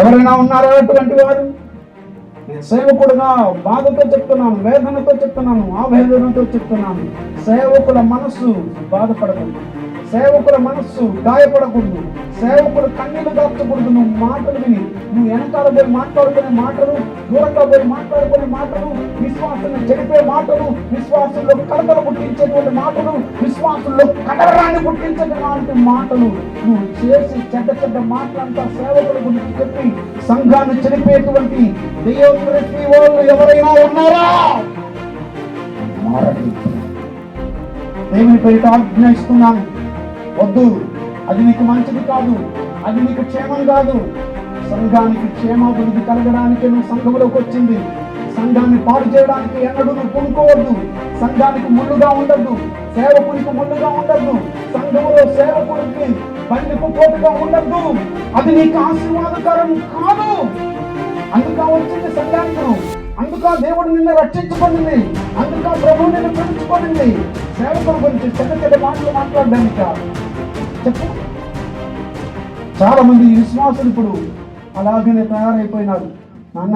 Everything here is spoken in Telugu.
ఎవరైనా ఉన్నారా అటువంటి వారు? నేను సేవకుడుగా బాధతో చెప్తున్నాను వేదనతో చెప్తున్నాను ఆవేదనతో చెప్తున్నాను. సేవకుల మనస్సు బాధపడకూడదు. సేవకుల మనస్సు గాయపడకూడదు. సేవకుడు కన్నీళ్ళు దాచకూడదు. నువ్వు మాటలు విని నువ్వు వెనకాల పోయి మాట్లాడుకునే మాటలు దూరంగా పోయి మాట్లాడుకునే మాటలు విశ్వాసాన్ని చెడిపే మాటలు విశ్వాసంలో కడతలు పుట్టించేటువంటి మాటలు విశ్వాసంలో కలవరాన్ని పుట్టించేటువంటి మాటలు నువ్వు చేసి చెడ్డ చెడ్డ మాటలంతా సేవకుల గురించి చెప్పి సంఘాన్ని చనిపోయేటువంటి దెయ్యవృత్తి వాళ్ళు ఎవరైనా ఉన్నారా? మారండి దేవుని పేరిట ఆజ్ఞాయిస్తున్నాను వద్దు. అది నీకు మంచిది కాదు. అది నీకు క్షేమం కాదు. సంఘానికి క్షేమాభివృద్ధి కలగడానికి నువ్వు సంఘంలోకి వచ్చింది. సంఘాన్ని పాడు చేయడానికి ఎన్నడూ నువ్వు కొనుక్కోవద్దు సంఘానికి ముళ్ళుగా ఉండద్దు. సేవకునికి ముళ్ళుగా ఉండద్దు. సంఘంలో సేవకుడికి బండికు పోటుగా ఉండద్దు. అది నీకు ఆశీర్వాదకరం కాదు. అందుక వచ్చింది సంఘానికి. అందుక దేవుడు నిన్ను రక్షించబడింది అందుక ప్రభు నిన్ను పిలుచుకుంది సేవకుల గురించి చెడ్డ చెడ్డ మాటలు మాట్లాడడానికి చెప్పు. చాలా మంది విశ్వాసులు ఇప్పుడు అలాగనే తయారైపోయినారు. నాన్న